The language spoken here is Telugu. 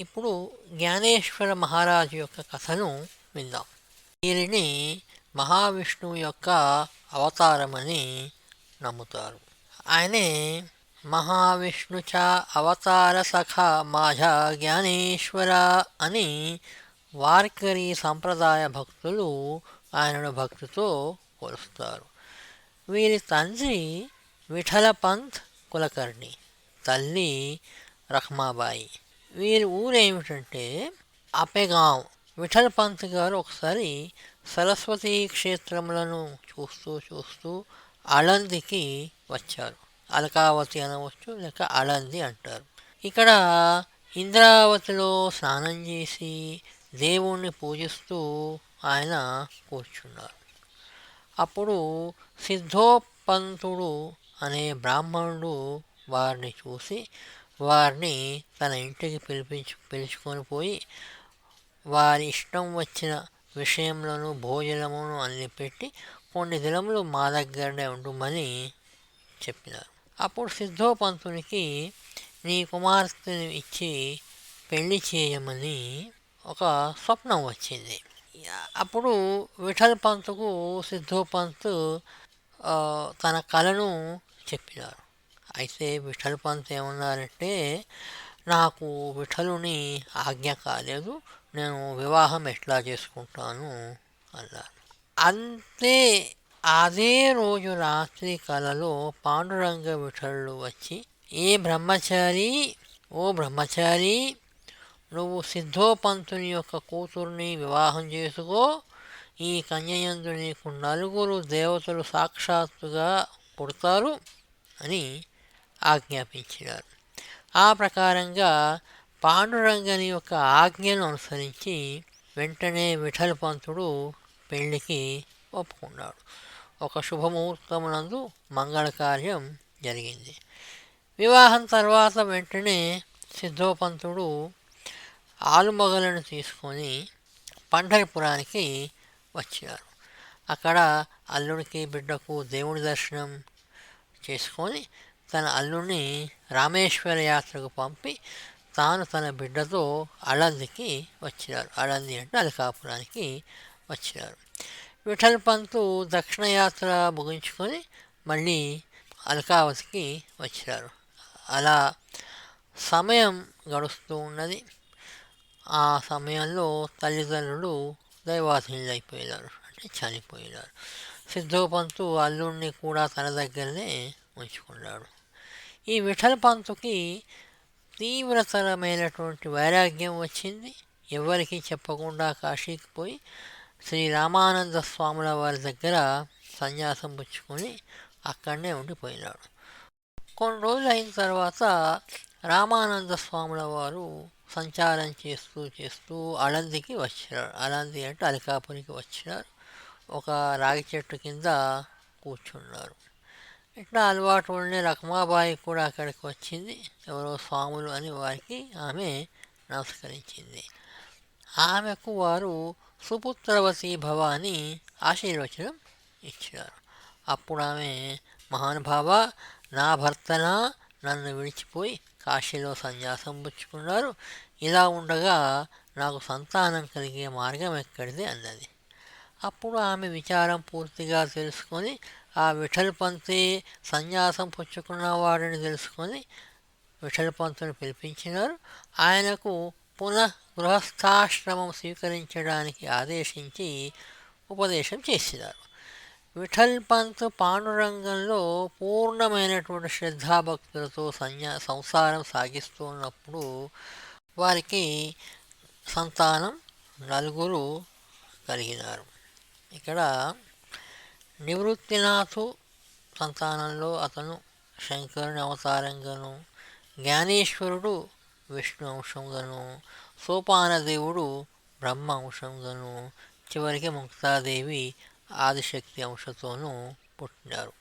ఇప్పుడు జ్ఞానేశ్వర మహారాజు యొక్క కథను విందాం. వీరిని మహావిష్ణువు యొక్క అవతారమని నమ్ముతారు. ఆయనే మహావిష్ణు చ అవతార సఖ మాఝ జ్ఞానేశ్వర అని వార్కరి సంప్రదాయ భక్తులు ఆయనను భక్తితో కొలుస్తారు. వీరి తండ్రి విఠలపంత్ కులకర్ణి తల్లి రహ్మాబాయి. వీరి ఊరేమిటంటే అపెగాం విఠల్ పంత్ గారు ఒకసారి సరస్వతీ క్షేత్రములను చూస్తూ చూస్తూ అళందికి వచ్చారు. అలకావతి అనవచ్చు లేక అళంది అంటారు. ఇక్కడ ఇంద్రావతిలో స్నానం చేసి దేవుణ్ణి పూజిస్తూ ఆయన కూర్చున్నారు. అప్పుడు సిద్ధోపంతుడు అనే బ్రాహ్మణుడు వారిని చూసి వారిని తన ఇంటికి పిలిపించు పిలుచుకొని పోయి వారి ఇష్టం వచ్చిన విషయంలోనూ భోజనమును అన్ని పెట్టి కొన్ని దినములు మా దగ్గరనే ఉండమని చెప్పినారు. అప్పుడు సిద్ధోపంతునికి నీ కుమార్తెను ఇచ్చి పెళ్ళి చేయమని ఒక స్వప్నం వచ్చింది. అప్పుడు విఠల్ పంతుకు సిద్ధోపంత్ తన కళను చెప్పినారు. అయితే విఠల్ పంత్ ఏమన్నారంటే నాకు విఠలుని ఆజ్ఞ కాలేదు నేను వివాహం ఎట్లా చేసుకుంటాను? అన్నారు. అంతే అదే రోజు రాత్రి కలలో పాండురంగ విఠలు వచ్చి ఏ బ్రహ్మచారి ఓ బ్రహ్మచారి నువ్వు సిద్ధోపంతుని యొక్క కూతుర్ని వివాహం చేసుకో ఈ కన్యయందు నీకు నలుగురు దేవతలు సాక్షాత్తుగా పుడతారు అని ఆజ్ఞాపించినారు. ఆ ప్రకారంగా పాండురంగని యొక్క ఆజ్ఞను అనుసరించి వెంటనే విఠల పంతుడు పెళ్ళికి ఒప్పుకున్నాడు. ఒక శుభముహూర్తమునందు మంగళకార్యం జరిగింది. వివాహం తర్వాత వెంటనే సిద్ధోపంతుడు ఆలుమగలను తీసుకొని పండరిపురానికి వచ్చినారు. అక్కడ అల్లుడికి బిడ్డకు దేవుడి దర్శనం చేసుకొని తన అల్లుడిని రామేశ్వర యాత్రకు పంపి తాను తన బిడ్డతో అళందికి వచ్చినారు. అళంది అంటే అలకాపురానికి వచ్చినారు. విఠల్ పంతు దక్షిణయాత్ర ముగించుకొని మళ్ళీ అలకావతికి వచ్చినారు. అలా సమయం గడుస్తూ ఉన్నది. ఆ సమయంలో తల్లిదండ్రులు దైవాధీనులైపోయినారు. అంటే చనిపోయినారు. సిద్ధోపంతు అల్లుడిని కూడా తన దగ్గరనే ఉంచుకున్నాడు. ఈ విఠల పంతుకి తీవ్రతరమైనటువంటి వైరాగ్యం వచ్చింది. ఎవరికి చెప్పకుండా కాశీకి పోయి శ్రీ రామానంద స్వాముల వారి దగ్గర సన్యాసం పుచ్చుకొని అక్కడనే ఉండిపోయినాడు. కొన్ని రోజులు అయిన తర్వాత రామానంద స్వాముల వారు సంచారం చేస్తూ చేస్తూ అలందికి వచ్చినారు. అలంది అంటే అలికాపురికి వచ్చినారు. ఒక రాగి చెట్టు కింద కూర్చున్నారు. ఇట్లా అలవాటు ఉండే రకమాబాయి కూడా అక్కడికి వచ్చింది. ఎవరో స్వాములు అని వారికి ఆమె నమస్కరించింది. ఆమెకు వారు సుపుత్రవతి భవ అని ఆశీర్వచనం ఇచ్చినారు. అప్పుడు ఆమె మహానుభావ నా భర్తన? నన్ను విడిచిపోయి కాశీలో సన్యాసం పుచ్చుకున్నారు. ఇలా ఉండగా నాకు సంతానం కలిగే మార్గం ఎక్కడిది? అన్నది. అప్పుడు ఆమె విచారం పూర్తిగా తెలుసుకొని ఆ విఠలపంతి సన్యాసం సన్యాసం పుచ్చుకున్నవాడని తెలుసుకొని విఠలపంతుని పిలిపించినారు. ఆయనకు పునః గృహస్థాశ్రమం స్వీకరించడానికి ఆదేశించి ఉపదేశం చేసినారు. విఠల్ పంత్ పాండురంగంలో పూర్ణమైనటువంటి శ్రద్ధాభక్తులతో సన్యా సంసారం సాగిస్తున్నప్పుడు వారికి సంతానం నలుగురు కలిగినారు. ఇక్కడ నివృత్తినాథు సంతానంలో అతను శంకరుని అవతారంగాను జ్ఞానేశ్వరుడు విష్ణు అంశంగాను సోపానదేవుడు బ్రహ్మ అంశంగాను చివరికి ముక్తాదేవి ఆదిశక్తి అంశతోనూ పుట్టినారు.